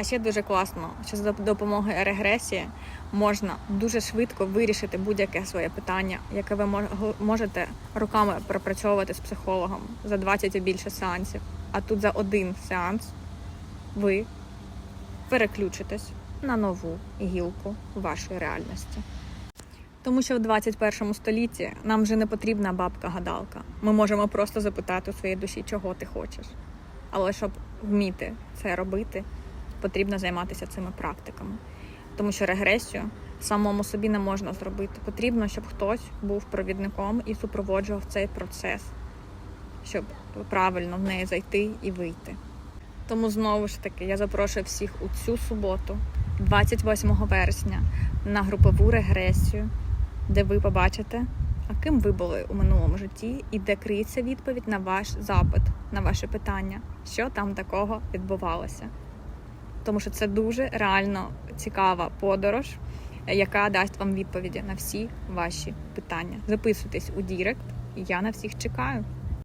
А ще дуже класно, що за допомогою регресії можна дуже швидко вирішити будь-яке своє питання, яке ви мож- можете руками пропрацьовувати з психологом за 20 і більше сеансів. А тут за один сеанс ви переключитесь на нову гілку вашої реальності. Тому що в 21 столітті нам вже не потрібна бабка-гадалка. Ми можемо просто запитати у своїй душі, чого ти хочеш. Але щоб вміти це робити, потрібно займатися цими практиками. Тому що регресію самому собі не можна зробити. Потрібно, щоб хтось був провідником і супроводжував цей процес, щоб правильно в неї зайти і вийти. Тому знову ж таки я запрошую всіх у цю суботу, 28 вересня, на групову регресію, де ви побачите, а ким ви були у минулому житті, і де криється відповідь на ваш запит, на ваше питання, що там такого відбувалося. Тому що це дуже реально цікава подорож, яка дасть вам відповіді на всі ваші питання. Записуйтесь у Дірект, я на всіх чекаю.